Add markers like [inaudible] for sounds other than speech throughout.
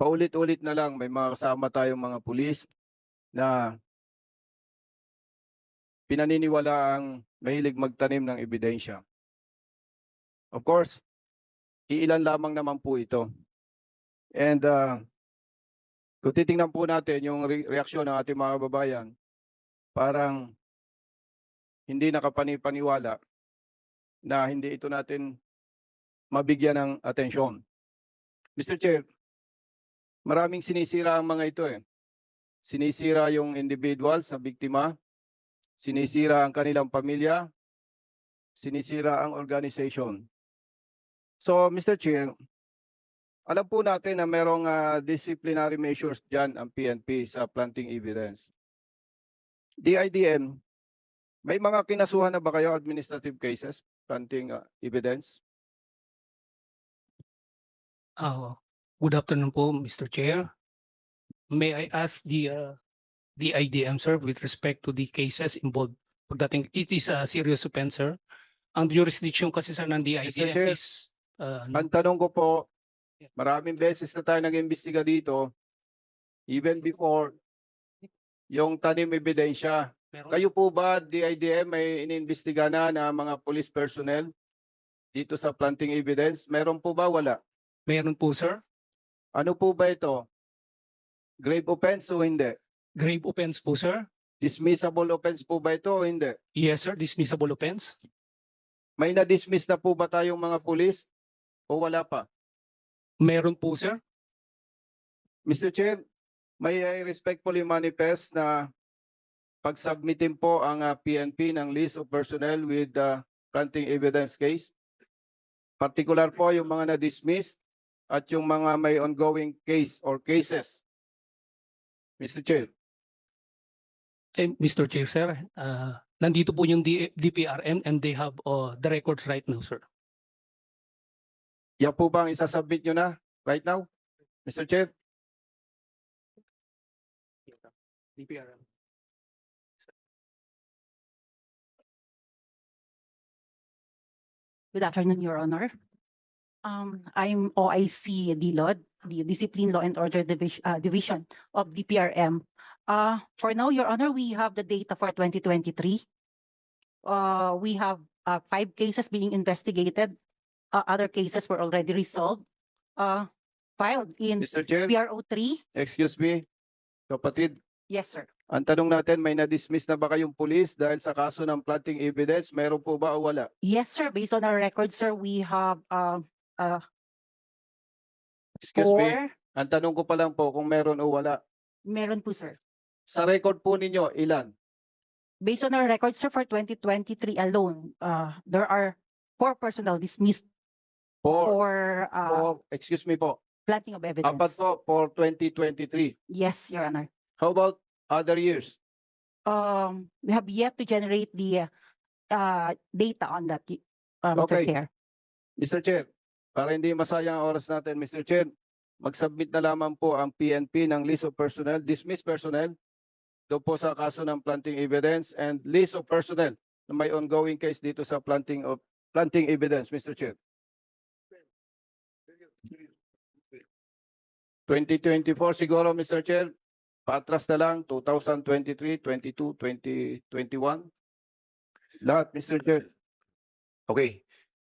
paulit-ulit na lang may mga kasama tayong mga pulis na pinaniniwala ang mahilig magtanim ng ebidensya. Of course, iilan lamang naman po ito. And uh, kung titingnan po natin yung re- reaksyon ng ating mga babayan, parang hindi nakapanipaniwala na hindi ito natin mabigyan ng atensyon. Mr. Chair, maraming sinisira ang mga ito eh. Sinisira yung individual sa biktima, sinisira ang kanilang pamilya, sinisira ang organization. So, Mr. Chair, alam po natin na merong ah, disciplinary measures dyan ang PNP sa planting evidence. DIDM, may mga kinasuhan na ba kayo administrative cases, planting ah, evidence? Ah, good afternoon po, Mr. Chair. May I ask the uh, the IDM, sir, with respect to the cases involved pagdating, it is a serious offense, sir. Ang jurisdiction kasi sir ng Mr. DIDM Chair, is uh, Ang tanong ko po, maraming beses na tayo nag-imbestiga dito, even before yung tanim ebidensya. meron- Kayo po ba, DIDM, may iniimbestiga na na mga police personnel dito sa planting evidence? Meron po ba? Wala. meron po, sir. Ano po ba ito? Grave offense o hindi? Grave offense po, sir. Dismissible offense po ba ito o hindi? Yes, sir. Dismissible offense. May na-dismiss na po ba tayong mga police o wala pa? Meron po, sir. Mr. Chair, may I respectfully manifest na pagsubmitin po ang ah, PNP ng list of personnel with the planting evidence case. Particular po yung mga na-dismiss at yung mga may ongoing case or cases. Mr. Chair, Eh, Mr. Chair, sir, uh, nandito po yung D- DPRM and they have uh, the records right now, sir. yan po ba ang isasubmit nyo na right now? Mr. Chair, DPRM. Good afternoon, Your Honor. Um, I'm OIC Dilod, the Discipline Law and Order Division, uh, Division of DPRM. Uh, for now, Your Honor, we have the data for twenty twenty-three. Uh, we have, uh, five cases being investigated. Uh, other cases were already resolved. Uh, filed in Mr. Chair, PRO three. excuse me, kapatid, Yes, sir. ang tanong natin, may na-dismiss na ba kayong police dahil sa kaso ng planting evidence? Meron po ba o wala? Yes, sir. Based on our records, sir, we have, uh, Excuse me. four. Ang tanong ko pa lang po kung meron o wala. Meron po, sir. Sa record po ninyo, ilan? Based on our records, sir, for twenty twenty-three alone, uh, there are four personnel dismissed For, for, uh, for excuse me po, planting of apat evidence. po for 2023. Yes, Your Honor. How about other years? Um, we have yet to generate the, uh, data on that, uh, Mr. Okay. Chair. Mr. Chair, para hindi masayang ang oras natin, Mr. Chair, mag-submit na lamang po ang PNP ng list of personnel, dismissed personnel, doon po sa kaso ng planting evidence and list of personnel na may ongoing case dito sa planting of planting evidence, Mr. Chair. 2024 siguro, Mr. Chair. Patras na lang, 2023, 22, 2021. Lahat, Mr. Chair. Okay.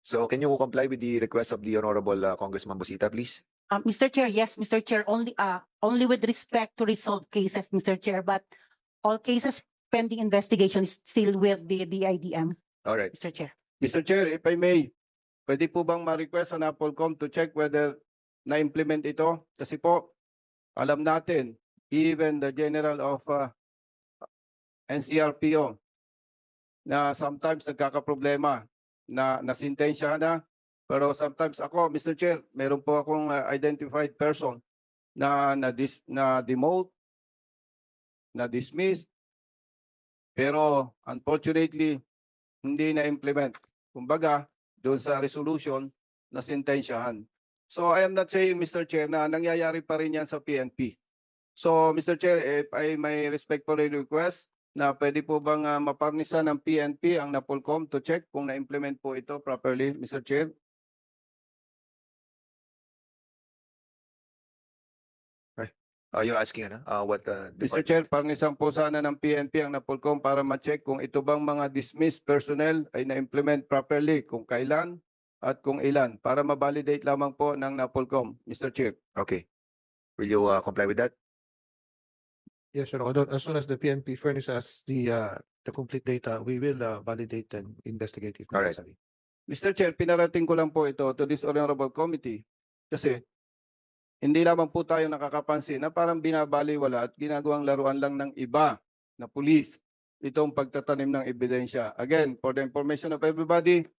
So can you comply with the request of the Honorable uh, Congressman Busita, please? Uh, Mr. Chair, yes, Mr. Chair, only, uh, only with respect to resolved cases, Mr. Chair, but all cases pending investigation is still with the, the IDM, All right. Mr. Chair. Mr. Chair, if I may, pwede po bang ma-request ang Napolcom to check whether na-implement ito? Kasi po, alam natin, even the General of uh, NCRPO na sometimes nagkakaproblema na nasintensya na. Pero sometimes ako, Mr. Chair, meron po akong uh, identified person na na, dis, na demote, na dismiss. Pero unfortunately, hindi na-implement. Kumbaga, doon sa resolution na sentensyahan. So I am not saying, Mr. Chair, na nangyayari pa rin yan sa PNP. So, Mr. Chair, if I may respectfully request na pwede po bang uh, maparnisan ng PNP ang Napolcom to check kung na-implement po ito properly, Mr. Chair? Uh, you're asking, ano, uh, what, uh, Mr. Chair, pangisan po sana ng PNP ang Napolcom para ma-check kung ito bang mga dismissed personnel ay na-implement properly, kung kailan at kung ilan, para ma-validate lamang po ng Napolcom, Mr. Chair. Okay. Will you, uh, comply with that? Yes, Your Honor, as soon as the PNP furnishes us the uh, the complete data, we will uh, validate and investigate if Alright. necessary. Mr. Chair, pinarating ko lang po ito to this honorable committee kasi hindi lamang po tayo nakakapansin na parang binabaliwala at ginagawang laruan lang ng iba na pulis itong pagtatanim ng ebidensya. Again, for the information of everybody,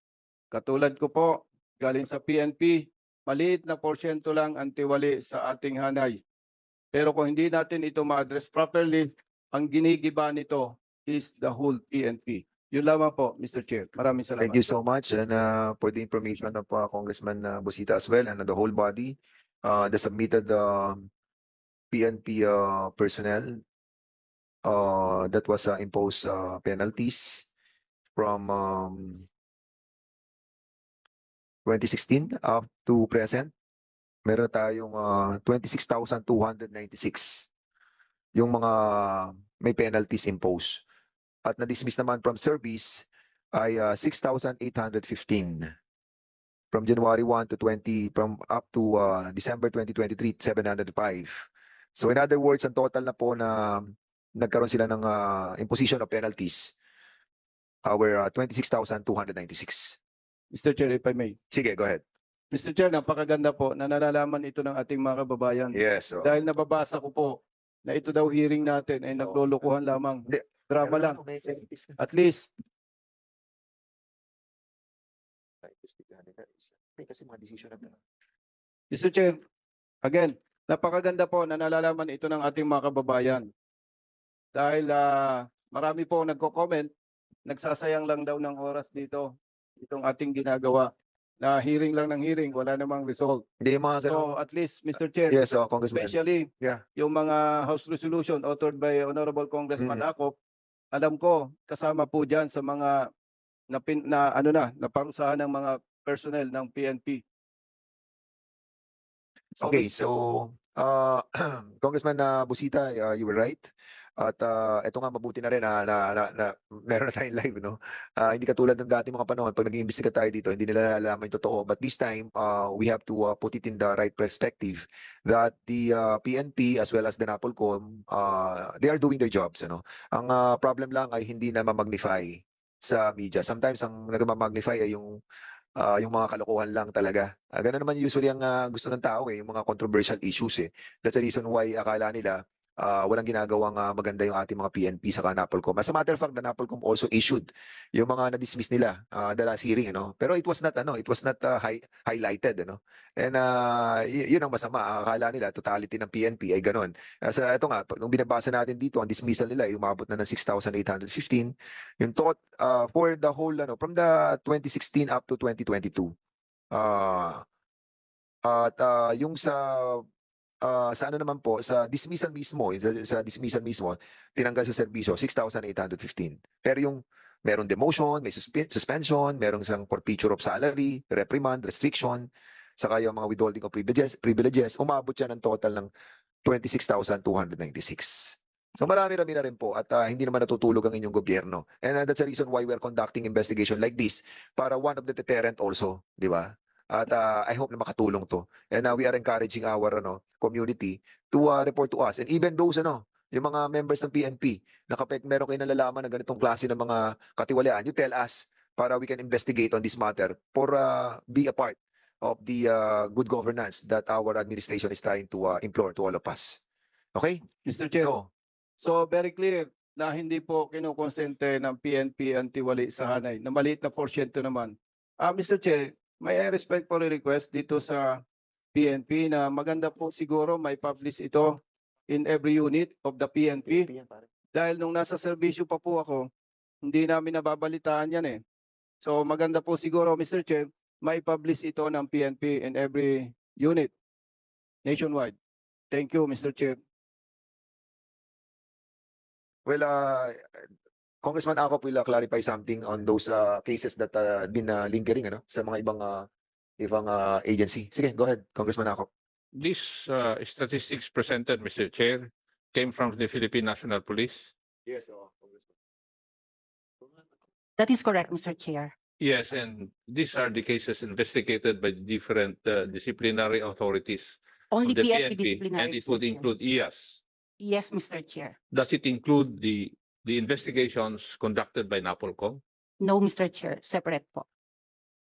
katulad ko po, galing sa PNP, maliit na porsyento lang ang tiwali sa ating hanay. Pero kung hindi natin ito ma-address properly, ang ginigiba nito is the whole PNP. Yun lamang po, Mr. Chair. Maraming salamat. Thank you so much and uh, for the information of uh, Congressman uh, Busita as well and the whole body. Uh, the submitted uh, PNP uh, personnel uh, that was uh, imposed uh, penalties from um, 2016 up to present. Meron tayong uh, 26,296 yung mga may penalties imposed. At na-dismiss naman from service ay uh, 6,815. From January 1 to 20, from up to uh, December 2023, 705. So in other words, ang total na po na nagkaroon sila ng uh, imposition of penalties our uh, 26,296. Mr. Chair, if I may. Sige, go ahead. Mr. Chair, napakaganda po na nalalaman ito ng ating mga kababayan. Yes. so- Dahil nababasa ko po na ito daw hearing natin ay naglulukuhan lamang. Hindi. Drama lang. At least, May kasi mga decision na Mr. Chair, again, napakaganda po na nalalaman ito ng ating mga kababayan. Dahil ah, marami po nagko-comment, nagsasayang lang daw ng oras dito itong ating ginagawa na hearing lang ng hearing, wala namang result. Hindi yung mga ganun. So at least, Mr. Chair, Yes, uh, Congressman. especially Yeah. yung mga House Resolution authored by Honorable Congressman Mm. Akop, alam ko kasama po diyan sa mga na, pin, na ano na naparusahan ng mga personnel ng PNP. Okay, Mr. so uh, [clears throat] Congressman uh, Busita, uh, you were right. At uh, ito nga mabuti na rin na, na, na, na meron na tayong live, no? Ah, hindi katulad ng dati mga panahon, pag nag-iimbestiga tayo dito, hindi nila nalalaman yung totoo. But this time, uh, we have to uh, put it in the right perspective that the uh, PNP as well as the NAPOLCOM, uh, they are doing their jobs. Ano? Ang uh, problem lang ay hindi na ma-magnify sa media. Sometimes ang nagmamagnify ay yung ah, yung mga kalokohan lang talaga. Uh, ganun naman usually ang ah, gusto ng tao eh, yung mga controversial issues eh. That's the reason why akala nila ah, walang ginagawang ah, maganda yung ating mga PNP sa NAPOLCOM. As a matter of fact, the NAPOLCOM also issued yung mga na-dismiss nila ah, the last hearing, ano. Pero it was not ano, it was not ah, hi- highlighted, ano. And uh, yun ang masama. Akala nila totality ng PNP ay ganun. Kasi ito nga, nung binabasa natin dito, ang dismissal nila ay umabot na ng 6,815. Yung tot uh, for the whole ano from the 2016 up to 2022. Ah at ah, yung sa ah, sa ano naman po sa dismissal mismo, yung sa, sa dismissal mismo, tinanggal sa serbisyo 6,815. Pero yung meron demotion, may suspe- suspension, merong isang forfeiture of salary, reprimand, restriction, saka yung mga withholding of privileges, privileges, umabot siya ng total ng 26,296. So marami-rami na rin po at ah, hindi naman natutulog ang inyong gobyerno. And ah, that's the reason why we're conducting investigation like this para one of the deterrent also, di ba? At ah, I hope na makatulong to. And ah, we are encouraging our ano, community to ah, report to us. And even those ano, yung mga members ng PNP, na kapag meron kayo nalalaman ng ganitong klase ng mga katiwalian, you tell us para we can investigate on this matter for ah, be a part of the ah, good governance that our administration is trying to ah, implore to all of us. Okay? Mr. Chair, So, so very clear na hindi po kinukonsente ng PNP ang tiwali sa hanay, na maliit na porsyento naman. Ah, Mr. Chair, may I respectfully request dito sa PNP na maganda po siguro may publish ito in every unit of the PNP. Dahil nung nasa serbisyo pa po ako, hindi namin nababalitaan yan eh. So maganda po siguro, Mr. Chair, may publish ito ng PNP in every unit nationwide. Thank you, Mr. Chair. Well, uh, Congressman Akop will uh, clarify something on those uh, cases that uh, been uh, lingering ano, sa mga ibang uh, ibang uh, agency. Sige, go ahead, Congressman Akop. This uh, statistics presented, Mr. Chair, came from the Philippine National Police. Yes, oh, Congressman. That is correct, Mr. Chair. Yes, and these are the cases investigated by the different uh, disciplinary authorities of Only the PNP PNP, disciplinary. and it would include IAS. Yes, Mr. Chair. Does it include the, the investigations conducted by NAPOLCOM? No, Mr. Chair, separate po.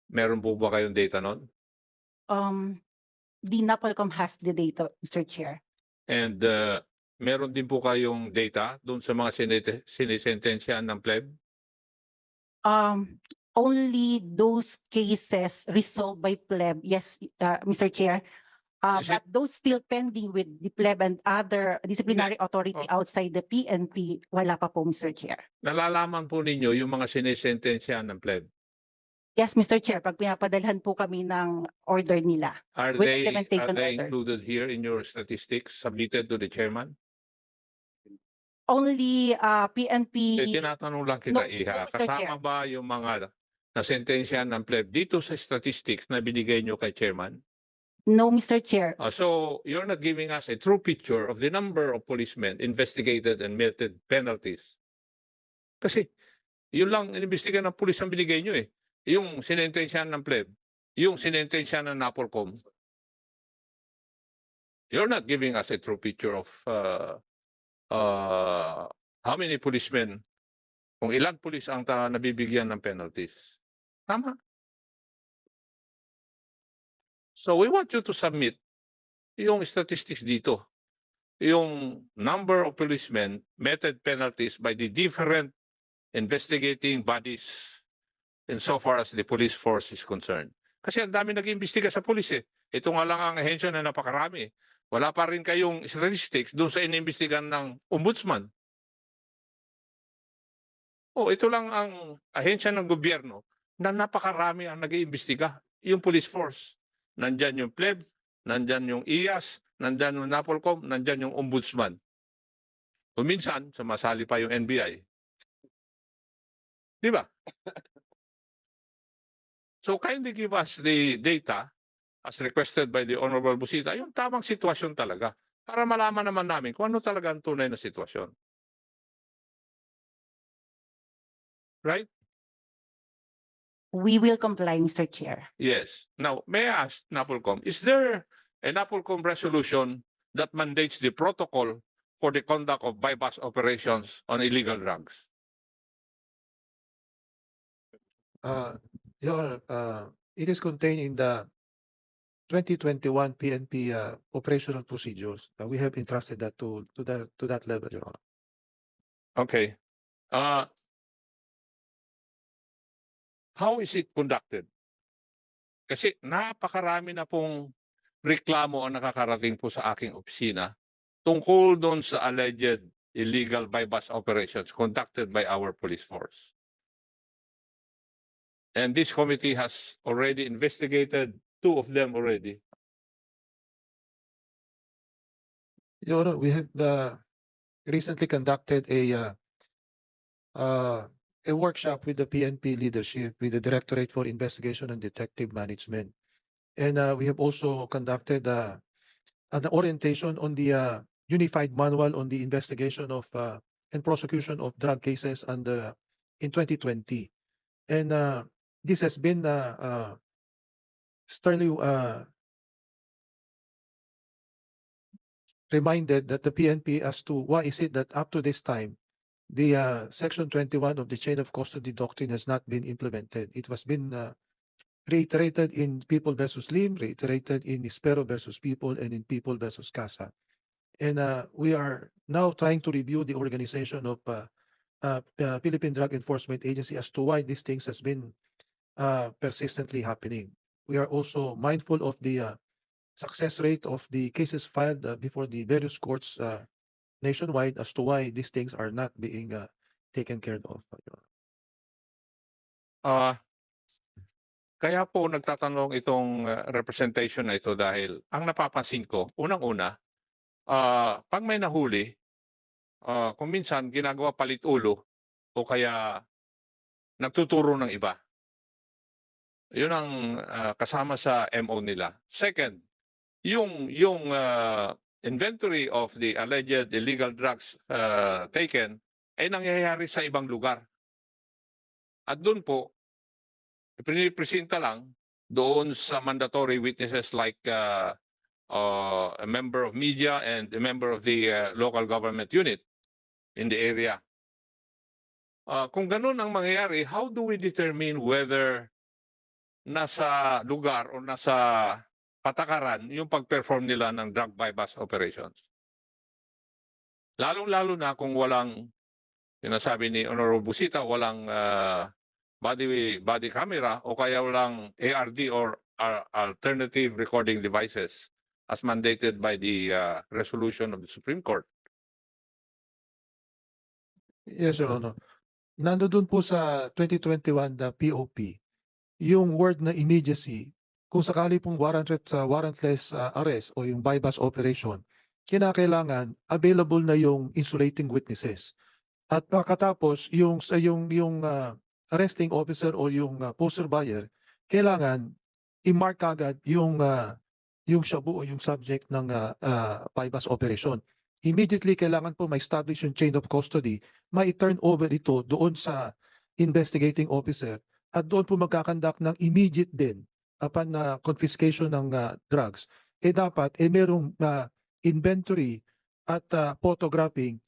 Meron po ba kayong data nun? Um, the NAPOLCOM has the data, Mr. Chair. And uh, meron din po kayong data doon sa mga sinisentensyahan ng pleb? Um, only those cases resolved by pleb, yes, uh, Mr. Chair. Uh, Is it- but those still pending with the pleb and other disciplinary authority Oh. outside the PNP, wala pa po, Mr. Chair. Nalalaman po ninyo yung mga sinisentensyahan ng pleb? Yes, Mr. Chair, pag pinapadalhan po kami ng order nila. Are With they, are implementation they order. included here in your statistics submitted to the chairman? Only uh, Eh, PNP, tinatanong lang No, kita, Iha. Mr. Chair. Kasama ba yung mga nasentensyahan ng pleb dito sa statistics na binigay nyo kay chairman? No, Mr. Chair. Uh, so you're not giving us a true picture of the number of policemen investigated and meted penalties. Kasi yun lang inimbestiga ng pulis ang binigay nyo eh. Yung sinentensyahan ng pleb, yung sinentensyahan ng NAPOLCOM. You're not giving us a true picture of uh, uh, how many policemen, kung ilan pulis ang ta- nabibigyan ng penalties. Tama. So we want you to submit yung statistics dito. Yung number of policemen meted penalties by the different investigating bodies insofar as the police force is concerned. Kasi ang dami nag-iimbestiga sa pulis eh. Ito nga lang ang ahensya na napakarami. Wala pa rin kayong statistics doon sa iniimbestigan ng ombudsman. Oh, ito lang ang ahensya ng gobyerno na napakarami ang nag-iimbestiga, yung police force. Nandyan yung pleb, nandyan yung IAS, nandyan yung NAPOLCOM, nandyan yung ombudsman. Kung minsan, sumasali pa yung NBI. Di ba? so kindly give us the data as requested by the Honorable Busita, yung tamang sitwasyon talaga para malaman naman namin kung ano talaga ang tunay na sitwasyon. Right? We will comply, Mr. Chair. Yes. Now, may I ask NAPOLCOM, is there a NAPOLCOM resolution that mandates the protocol for the conduct of bypass operations on illegal drugs? Uh, Your Honor, uh, it is contained in the twenty twenty-one PNP uh, operational procedures. Uh, We have entrusted that to, to that, to that level, Your Honor. Okay. Uh, how is it conducted? Kasi napakarami na pong reklamo ang nakakarating po sa aking opisina tungkol doon sa alleged illegal bypass operations conducted by our police force. And this committee has already investigated two of them already. Your Honor, we have uh, recently conducted a uh, uh, a workshop with the PNP leadership, with the Directorate for Investigation and Detective Management. And uh, we have also conducted uh, an orientation on the uh, unified manual on the investigation of uh, and prosecution of drug cases under in 2020. And uh, this has been uh, uh, sternly uh, reminded that the PNP as to why is it that up to this time, the uh, section twenty-one of the chain of custody doctrine has not been implemented. It was been uh, reiterated in People versus Lim, reiterated in Espero versus People, and in People versus Casa. And uh, we are now trying to review the organization of uh, uh, uh, Philippine Drug Enforcement Agency as to why these things has been uh, persistently happening. We are also mindful of the uh, success rate of the cases filed uh, before the various courts uh, nationwide as to why these things are not being uh, taken care of. Honor. Ah, kaya po nagtatanong itong uh, representation na ito dahil ang napapansin ko, unang-una, ah, pag may nahuli, ah, kung minsan ginagawa palit ulo o kaya nagtuturo ng iba. Yun ang ah, kasama sa MO nila. Second, yung yung uh, inventory of the alleged illegal drugs uh, taken ay nangyayari sa ibang lugar. At doon po, pinipresenta lang doon sa mandatory witnesses like uh, uh, a member of media and a member of the uh, local government unit in the area. Uh, kung ganun ang mangyayari, how do we determine whether nasa lugar o nasa patakaran yung pag-perform nila ng drug bypass operations? Lalong-lalo na kung walang, sinasabi ni Honorable Busita, walang uh, body, body camera o kaya walang ARD or uh, alternative recording devices as mandated by the uh, resolution of the Supreme Court. Yes, Your Honor. Nandoon po sa 2021 na POP, yung word na immediacy, kung sakali pong warranted sa warrantless uh, arrest o yung bypass operation, kinakailangan available na yung insulating witnesses. At pagkatapos, yung yung yung uh, arresting officer o yung uh, poster buyer, kailangan i-mark agad yung uh, yung shabu o yung subject ng uh, uh, bypass operation. Immediately kailangan po ma-establish yung chain of custody ma-turn over ito doon sa investigating officer at doon po magkakandak ng immediate din upon na confiscation ng ah, drugs, eh dapat eh merong ah, inventory at ah, photographing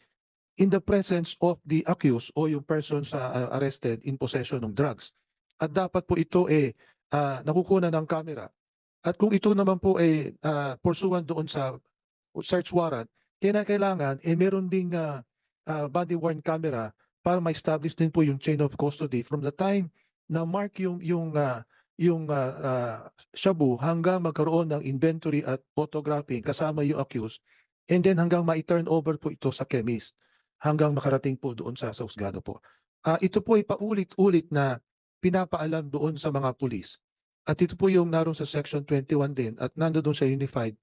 in the presence of the accused o yung person sa ah, arrested in possession ng drugs. At dapat po ito eh ah, nakukuha ng camera. At kung ito naman po eh ah, pursuant doon sa search warrant, kailangan eh meron ding ah, uh, body worn camera para ma-establish din po yung chain of custody from the time na mark yung yung uh, yung uh, uh, shabu hanggang magkaroon ng inventory at photographing kasama yung accused and then hanggang ma-turn over po ito sa chemist hanggang makarating po doon sa sa husgado po. Ah, ito po ay paulit-ulit na pinapaalam doon sa mga pulis. At ito po yung naroon sa section 21 din at nandoon sa unified.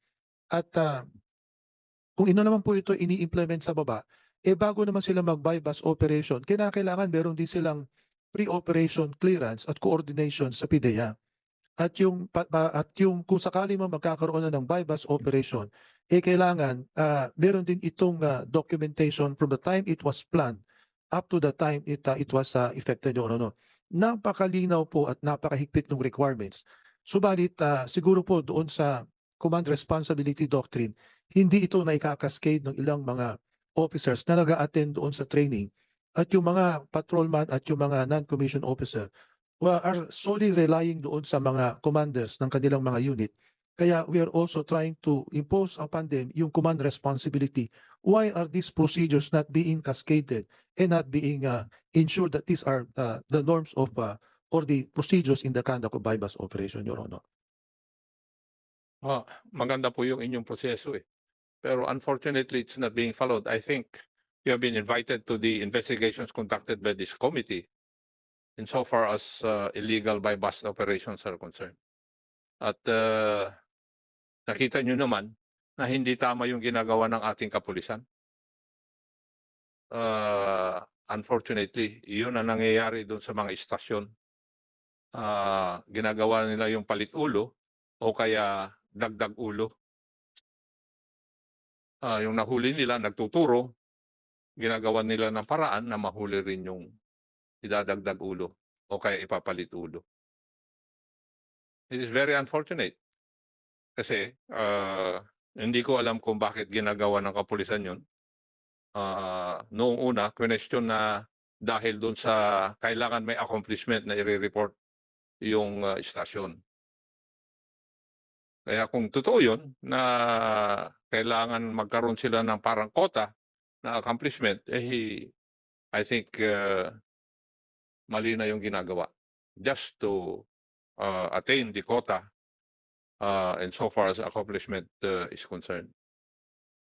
At ah, kung ino naman po ito ini-implement sa baba, eh bago naman sila mag-bypass operation, kinakailangan meron din silang pre-operation clearance at coordination sa PIDEA. At yung at yung kung sakali man magkakaroon na ng bypass operation, eh kailangan ah, meron din itong ah, documentation from the time it was planned up to the time it ah, it was ah, effected or ano. Napakalinaw po at napakahigpit ng requirements. Subalit ah, siguro po doon sa command responsibility doctrine, hindi ito na ikakaskade ng ilang mga officers na nag attend doon sa training at yung mga patrolman at yung mga non-commissioned officer well, are solely relying doon sa mga commanders ng kanilang mga unit. Kaya we are also trying to impose upon them yung command responsibility. Why are these procedures not being cascaded and not being uh, ensured that these are uh, the norms of uh, or the procedures in the conduct of bypass operation, Your Honor? Ah, maganda po yung inyong proseso eh. Pero unfortunately, it's not being followed. I think you have been invited to the investigations conducted by this committee insofar as uh, illegal by bust operations are concerned. At uh, nakita nyo naman na hindi tama yung ginagawa ng ating kapulisan. Uh, unfortunately, yun ang nangyayari doon sa mga istasyon. Uh, ginagawa nila yung palit ulo o kaya dagdag ulo ah, yung nahuli nila, nagtuturo, ginagawa nila ng paraan na mahuli rin yung idadagdag ulo o kaya ipapalit ulo. It is very unfortunate. Kasi ah, hindi ko alam kung bakit ginagawa ng kapulisan yun. Ah, noong una, question na dahil doon sa kailangan may accomplishment na i-report yung ah, istasyon. Kaya kung totoo yun, na kailangan magkaroon sila ng parang quota na accomplishment, eh, I think uh, mali na yung ginagawa. Just to uh, attain the quota uh, and so far as accomplishment uh, is concerned,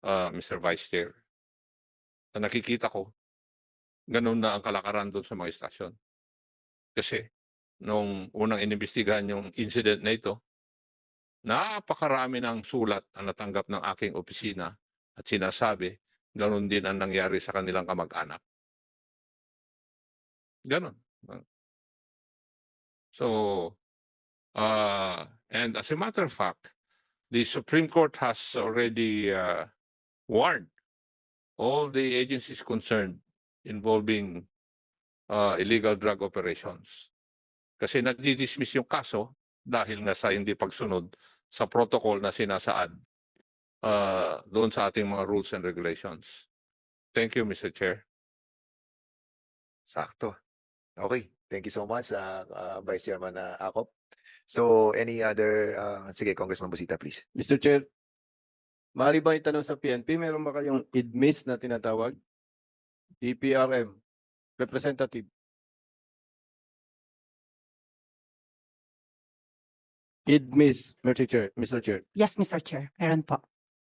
uh, Mr. Vice Chair. Na nakikita ko, ganun na ang kalakaran doon sa mga istasyon. Kasi, nung unang inimbestigahan yung incident na ito, napakarami ng sulat ang natanggap ng aking opisina at sinasabi, ganun din ang nangyari sa kanilang kamag-anak. Ganon. So, uh, and as a matter of fact, the Supreme Court has already uh, warned all the agencies concerned involving uh, illegal drug operations. Kasi nagdi-dismiss yung kaso dahil nga sa hindi pagsunod sa protocol na sinasaad uh, doon sa ating mga rules and regulations. Thank you, Mr. Chair. Sakto. Okay. Thank you so much, uh, uh, Vice Chairman uh, Akop. So any other, uh, sige, Congressman Busita, please. Mr. Chair, maaari ba itanong sa PNP, meron ba kayong IDMIS na tinatawag? DPRM, representative. IDMIS, Mr. Chair, Mr. Chair. Yes, Mr. Chair, meron po.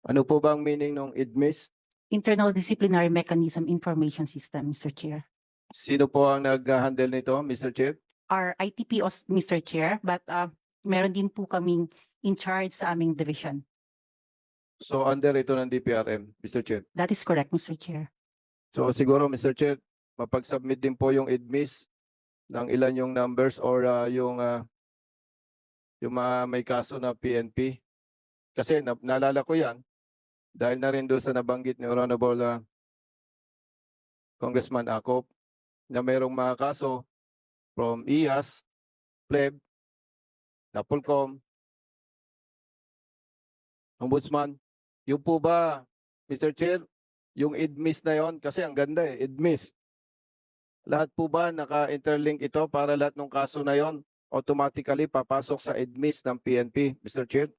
Ano po ba ang meaning ng IDMIS? Internal Disciplinary Mechanism Information System, Mr. Chair. Sino po ang nag-handle nito, Mr. Chair? Our ITPOs, Mr. Chair, but uh, meron din po kaming in charge sa aming division. So under ito ng DPRM, Mr. Chair. That is correct, Mr. Chair. So siguro, Mr. Chair, mapag-submit din po yung IDMIS ng ilan yung numbers or ah, yung ah, yung mga may kaso na PNP. Kasi na, naalala ko yan dahil na rin doon sa nabanggit ni Honorable ah, Congressman Akop na mayroong mga kaso from IAS, PLEB, NAPOLCOM, Ombudsman. Yung po ba, Mr. Chair, yung IDMIS na yon kasi ang ganda eh, IDMIS. Lahat po ba naka-interlink ito para lahat ng kaso na yon automatically papasok sa IDMIS ng PNP, Mr. Chair?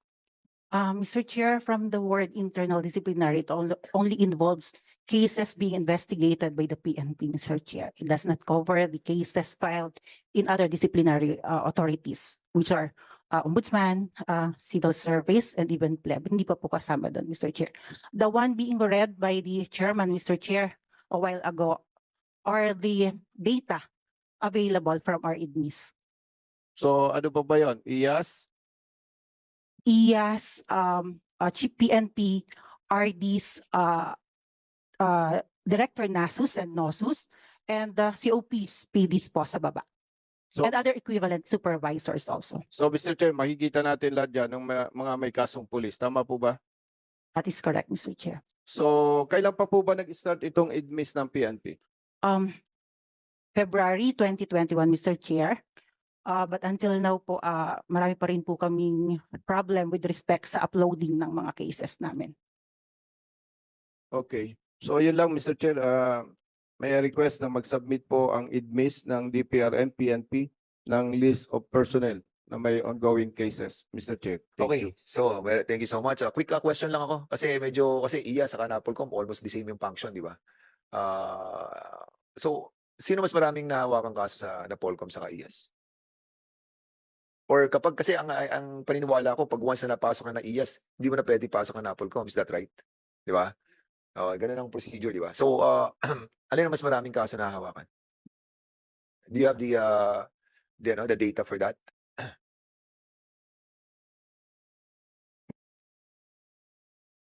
Uh, Mr. Chair, from the word internal disciplinary, it only, involves cases being investigated by the PNP, Mr. Chair. It does not cover the cases filed in other disciplinary uh, authorities, which are uh, ombudsman, uh, civil service, and even pleb. Hindi pa po kasama doon, Mr. Chair. The one being read by the chairman, Mr. Chair, a while ago, are the data available from our IDMIS. So ano pa ba yon? IAS, IAS, um, uh, Chief PNP, RDs, uh, uh, Director NASUS and NOSUS, and uh, COPs, PDs po sa baba. So- And other equivalent supervisors also. So Mr. Chair, makikita natin lahat dyan ng mga, mga may kasong pulis. Tama po ba? That is correct, Mr. Chair. So kailan pa po ba nag-start itong IDMIS ng PNP? Um, February 2021, Mr. Chair. Uh, but until now po, uh, marami pa rin po kaming problem with respect sa uploading ng mga cases namin. Okay. So yun lang Mr. Chair, ah, may request na mag-submit po ang IDMIS ng DPRM PNP ng list of personnel na may ongoing cases, Mr. Chair. Thank Okay, you. so well, thank you so much. Uh, quick uh, question lang ako kasi medyo kasi iya sa Napolcom almost the same yung function, di ba? Ah, so sino mas maraming nahawakan kaso sa Napolcom sa IAS? Or kapag kasi ang ang paniniwala ko pag once na napasok ka ng IAS, hindi mo na pwede pasok ang Napolcom, is that right? Di ba? Oh, ganun ang procedure, di ba? So, uh, [clears throat] alin ang mas maraming kaso na hawakan? Do you have the uh, the, ano, the data for that?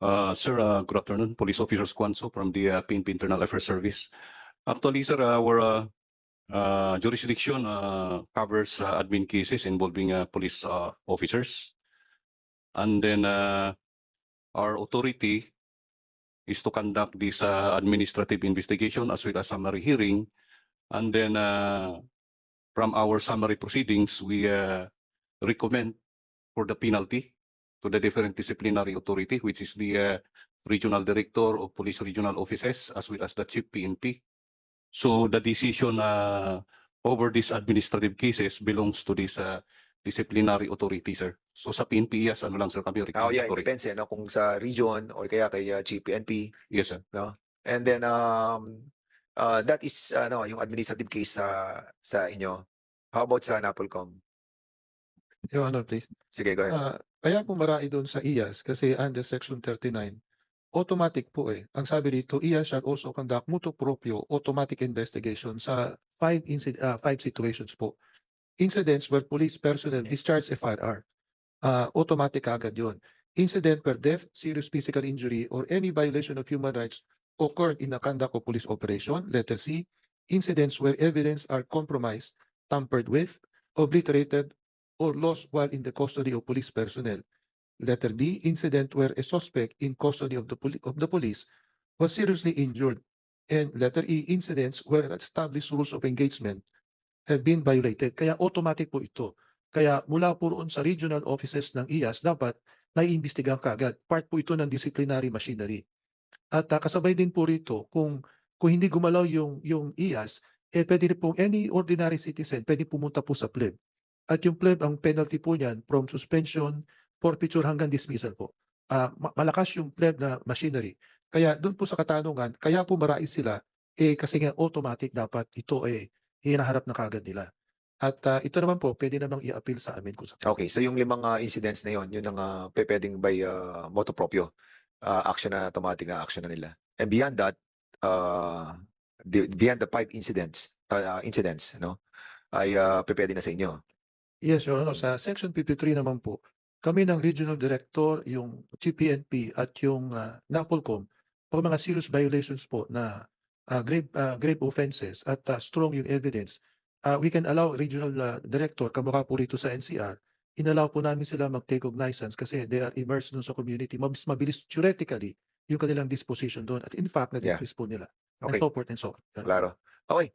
Uh, [clears throat] sir, uh, good afternoon. Police Officer Squanso from the uh, PNP Internal Affairs Service. Actually, sir, our uh, uh, jurisdiction uh, covers uh, admin cases involving uh, police uh, officers. And then uh, our authority is to conduct this uh, administrative investigation as well as summary hearing. And then uh, from our summary proceedings, we uh, recommend for the penalty to the different disciplinary authority, which is the uh, regional director of police regional offices as well as the chief PNP. So the decision uh, over these administrative cases belongs to this uh, disciplinary authority, sir. So sa PNP, yes, ano lang sir kami. Oh, yeah, it recommendatory. depends eh, no? kung sa region or kaya kay uh, GPNP. Yes, sir. And then um uh, that is ano yung administrative case sa sa inyo. How about sa Napolcom? Your Honor, please. Sige, go ahead. Ah, kaya po doon sa IAS kasi under section 39, automatic po eh. Ang sabi dito, IAS shall also conduct mutuo proprio automatic investigation sa five incident, five situations po. Incidents where police personnel discharge a firearm. Ah, automatic agad yun. Incident where death, serious physical injury, or any violation of human rights occurred in the conduct of police operation. Letter C, incidents where evidence are compromised, tampered with, obliterated, or lost while in the custody of police personnel. Letter D, incident where a suspect in custody of the of the police was seriously injured. And letter E, incidents where established rules of engagement have been violated. Kaya automatic po ito. Kaya mula po roon sa regional offices ng IAS, dapat naiimbestigahan kaagad. Part po ito ng disciplinary machinery. At ah, kasabay din po rito, kung, kung hindi gumalaw yung, yung IAS, eh pwede pong any ordinary citizen, pwede pumunta po sa pleb. At yung pleb, ang penalty po niyan, from suspension, forfeiture hanggang dismissal po. Ma- malakas yung pleb na machinery. Kaya doon po sa katanungan, kaya po marais sila, eh kasi nga automatic dapat ito eh hinaharap na kagad nila. At ah, ito naman po, pwede namang i-appeal sa amin kung sa Okay, so yung limang ah, incidents na yon, yun ang uh, pwedeng by uh, motu proprio ah, action na automatic na action na nila. And beyond that, uh, the, beyond the five incidents, uh, incidents, no, ay uh, pwede na sa inyo. Yes, Your Honor. Sa Section 53 naman po, kami ng Regional Director, yung GPNP at yung uh, NAPOLCOM, pag mga serious violations po na ah, grave, ah, grave offenses at ah, strong yung evidence, ah, we can allow Regional ah, Director, kamukha po rito sa NCR, inallow po namin sila mag-take cognizance kasi they are immersed dun sa community. Mabilis, mabilis theoretically yung kanilang disposition doon. At in fact, Yeah. na-dismiss po nila. Okay, And so forth and so on. klaro. Okay,